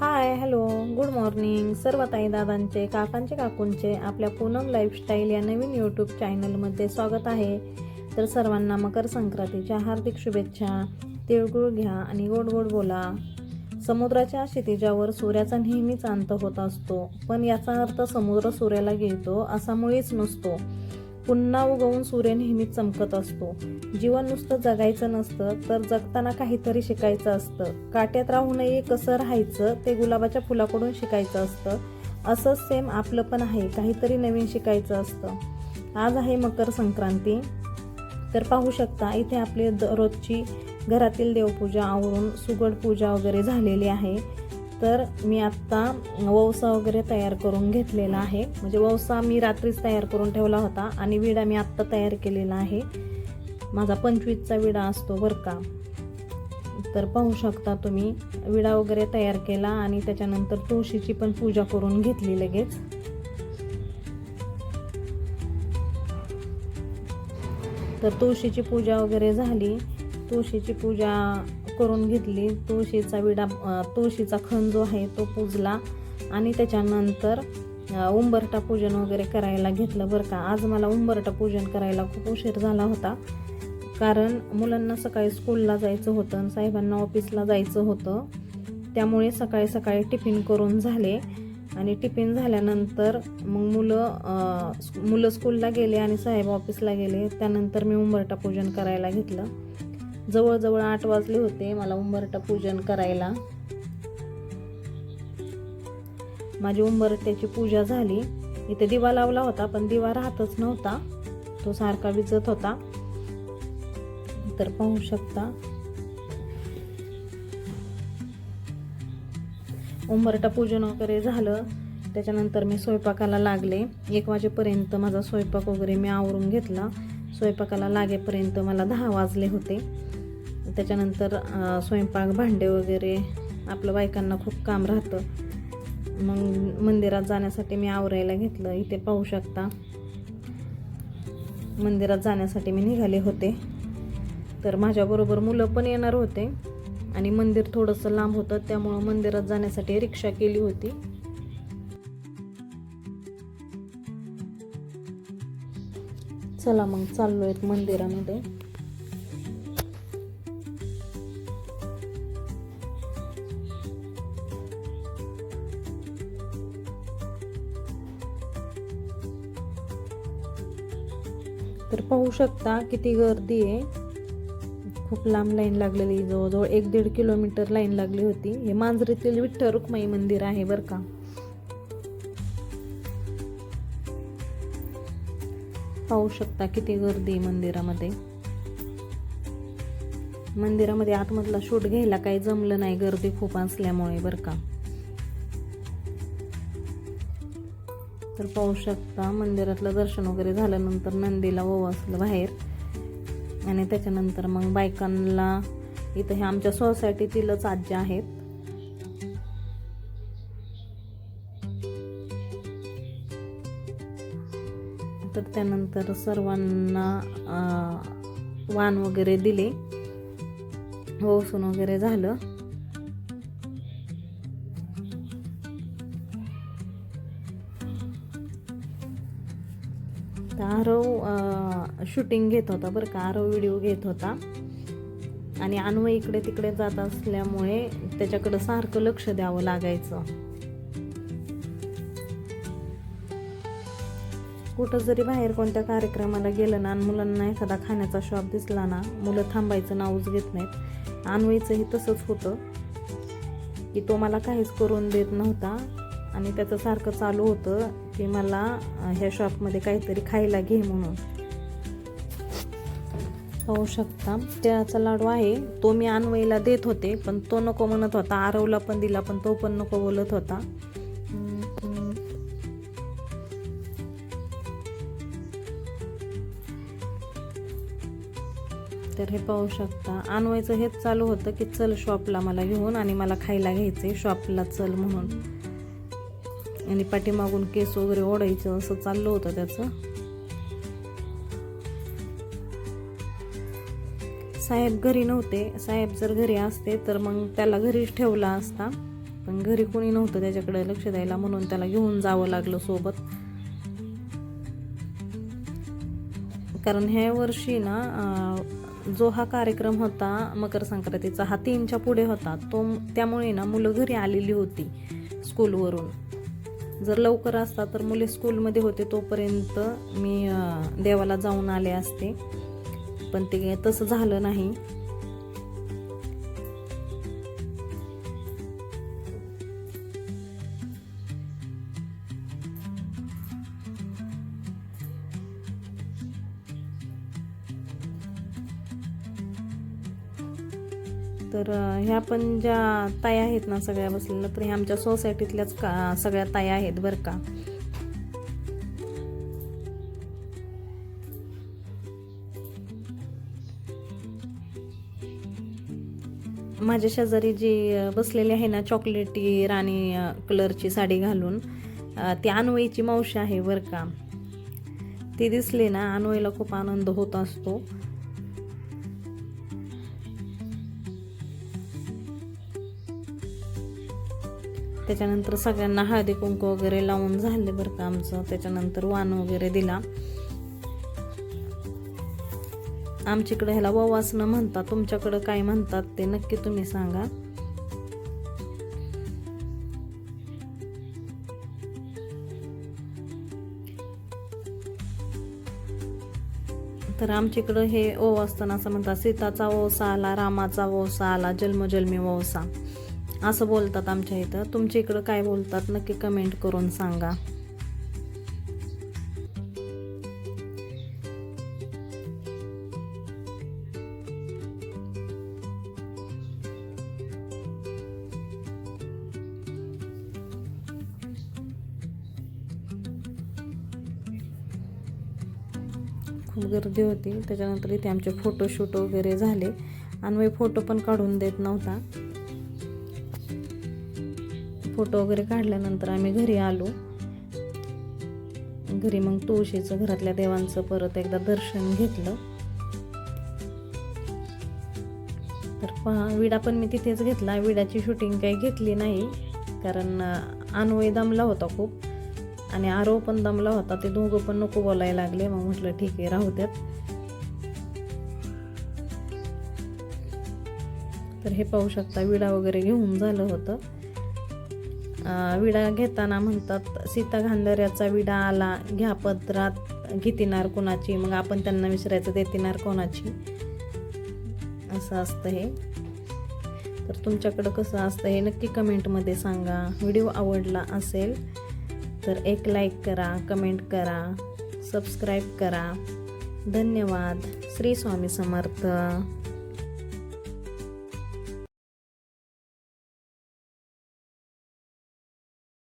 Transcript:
Hi hello good morning सर्व ताई दादांचे काकांचे काकूंचे आपल्या पूनम लाईफस्टाईल या नवीन यूट्यूब चॅनलमध्ये स्वागत आहे. तर सर्वांना मकर संक्रांतीच्या हार्दिक शुभेच्छा. तिळगुळ घ्या आणि गोड गोड बोला. समुद्राच्या क्षितिजावर सूर्याचा नेहमीच अंत होत असतो पण याचा अर्थ समुद्र सूर्याला गिळतो असा मुळीच नसतो. पुन्हा उगवून सूर्य नेहमीच चमकत असतो. जीवन नुसतं जगायचं नसतं तर जगताना काहीतरी शिकायचं असतं. काट्यात राहू नये कसं राहायचं ते गुलाबाच्या फुलाकडून शिकायचं असतं. असंच सेम आपलं पण आहे काहीतरी नवीन शिकायचं असतं. आज आहे मकर संक्रांती. तर पाहू शकता इथे आपली दररोजची घरातील देवपूजा आवरून सुगड पूजा वगैरे झालेली आहे. तर मी आत्ता वौसा वगैरे तयार करून घेतलेला आहे. म्हणजे वौसा मी रात्रीच तयार करून ठेवला होता आणि विडा मी आत्ता तयार केलेला आहे. माझा पंचवीसचा विडा असतो बरं का. तर पाहू शकता तुम्ही विडा वगैरे तयार केला आणि त्याच्यानंतर तुळशीची पण पूजा करून घेतली लगेच. तर तुळशीची पूजा वगैरे झाली. तुळशीची पूजा करून घेतली. तुळशीचा विडा तुळशीचा खण जो आहे तो पूजला आणि त्याच्यानंतर उंबरटा पूजन वगैरे करायला घेतलं बरं का. आज मला उंबरटा पूजन करायला खूप उशीर झाला होता. कारण मुलांना सकाळी स्कूलला जायचं होतं आणि साहेबांना ऑफिसला जायचं होतं. त्यामुळे सकाळी सकाळी टिफिन करून झाले. आणि टिफिन झाल्यानंतर मग मुलं मुलं स्कूलला गेले आणि साहेब ऑफिसला गेले. त्यानंतर मी उंबरटा पूजन करायला घेतलं. जवळजवळ आठ वाजले होते. मला उंबरटा पूजन करायला. माझी उंबरट्याची पूजा झाली. इथे दिवा लावला होता पण दिवा राहतच नव्हता. तो सारखा विजत होता. तर पाहू शकता. उंबरटा पूजन वगैरे झालं. त्याच्यानंतर मी स्वयंपाकाला लागले. एक वाजेपर्यंत माझा स्वयंपाक वगैरे मी आवरून घेतला. स्वयंपाकाला लागेपर्यंत मला दहा वाजले होते. त्याच्यानंतर स्वयंपाक भांडे वगैरे आपलं बायकांना खूप काम राहतं. मग मंदिरात जाण्यासाठी मी आवरायला घेतलं. इथे पाहू शकता. मंदिरात जाण्यासाठी मी निघाले होते. तर माझ्याबरोबर मुलं पण येणार होते. आणि मंदिर थोडंसं लांब होतं त्यामुळं मंदिरात जाण्यासाठी रिक्षा केली होती. चला मग चाललो आहेत मंदिरामध्ये. तर पाहू शकता किती गर्दी आहे. खूप लांब लाईन लागलेली जवळजवळ एक दीड किलोमीटर लाईन लागली होती. हे मांजरीतील विठ्ठल रुक्माई मंदिर आहे बरं का. पाहू शकता किती गर्दी आहे मंदिरामध्ये. मंदिरामध्ये आतमधला शूट घ्यायला काही जमलं नाही गर्दी खूप असल्यामुळे बरं का. तर पाहू शकता मंदिरातलं दर्शन वगैरे झाल्यानंतर नंदीला ओवासलं बाहेर. आणि त्याच्यानंतर मग बायकांना इथं हे आमच्या सोसायटीतीलच आज्या आहेत. तर त्यानंतर सर्वांना वाण वगैरे दिले. ओसून वगैरे झालं. तर आरव शूटिंग घेत होता बरं का. आरव व्हिडिओ घेत होता. आणि अन्वय इकडे तिकडे जात असल्यामुळे त्याच्याकडं सारखं लक्ष द्यावं लागायचं. कुठं जरी बाहेर कोणत्या कार्यक्रमाला गेलं ना आणि मुलांना एखादा खाण्याचा शॉप दिसला ना मुलं थांबायचं नावच घेत नाहीत. अन्वयचंही तसंच होतं. की तो मला काहीच करून देत नव्हता. आणि त्याचं सारखं चालू होतं. की मला ह्या शॉपमध्ये काहीतरी खायला घे म्हणून. पाहू शकता. तिळाचा लाडू आहे. तो मी अन्वयला देत होते पण तो नको म्हणत होता. आरवला पण दिला पण तो पण नको बोलत होता. तर हे पाहू शकता. अन्वयचं हेच चालू होतं की चल शॉपला मला घेऊन आणि मला खायला घ्यायचे शॉपला चल म्हणून. आणि पाठीमागून केस वगैरे ओढायचं असं चाललं होतं त्याचं. साहेब घरी नव्हते. साहेब जर घरी असते तर मग त्याला घरीच ठेवला असता. पण घरी कोणी नव्हतं त्याच्याकडे लक्ष द्यायला म्हणून त्याला घेऊन जावं लागलं सोबत. कारण ह्या वर्षी ना जो हा कार्यक्रम होता मकर संक्रांतीचा हा तीनच्या पुढे होता. तो त्यामुळे ना मुलं घरी आलेली होती स्कूलवरून जर लवकर असता तर मुले स्कूलमध्ये होते तोपर्यंत मी देवाला जाऊन आले असते. पण ते तसं झालं नाही. तर ह्या पण ज्या ताया आहेत ना सगळ्या बसलेल्या तर ह्या आमच्या सोसायटीतल्याच का सगळ्या ताया आहेत बरं का. माझ्या शेजारी जी बसलेली आहे ना चॉकलेटी राणी कलरची साडी घालून ती अन्वयीची मावशी आहे बरं का. ती दिसली ना अन्वयला खूप आनंद होत असतो. त्याच्यानंतर सगळ्यांना हळदी कुंकू वगैरे लावून झाले बरं का आमचं. त्याच्यानंतर वाण वगैरे दिला. आमच्याकडे ह्याला ववासनं म्हणतात तुमच्याकडं काय म्हणतात ते नक्की तुम्ही सांगा. तर आमच्याकडं हे ओवासताना असं म्हणतात सीताचा ओसा आला रामाचा ओसा आला जन्मजन्मी ओसा. असं बोलतात आमच्या इथं. तुमच्या इकडं काय बोलतात? नक्की कमेंट करून सांगा. खूप गर्दी होती. त्याच्यानंतर इथे आमचे फोटोशूट वगैरे झाले. आणि फोटो पण काढून देत नव्हता. फोटो वगैरे काढल्यानंतर आम्ही घरी आलो. घरी मग तुळशीचं घरातल्या देवांचं परत एकदा दर्शन घेतलं. तर पहा विडा पण मी तिथेच घेतला. विडाची शूटिंग काही घेतली नाही कारण अन्वय दमला होता खूप. आणि आरो पण दमला होता. ते दोघं पण नको बोलायला लागले. मग म्हटलं ठीक आहे राहू द्यात. तर हे पाहू शकता विडा वगैरे घेऊन झालं होतं. विडा घेताना म्हणतात सीता गांधाऱ्याचा विडा आला घ्या पत्रात घेतीनार कोणाची? मग आपण त्यांना विसरायचं देतीनार कोणाची? असं असतं हे. तर तुमच्याकडं कसं असतं हे नक्की कमेंटमध्ये सांगा. व्हिडिओ आवडला असेल तर एक लाईक करा कमेंट करा सबस्क्राईब करा. धन्यवाद. श्री स्वामी समर्थ.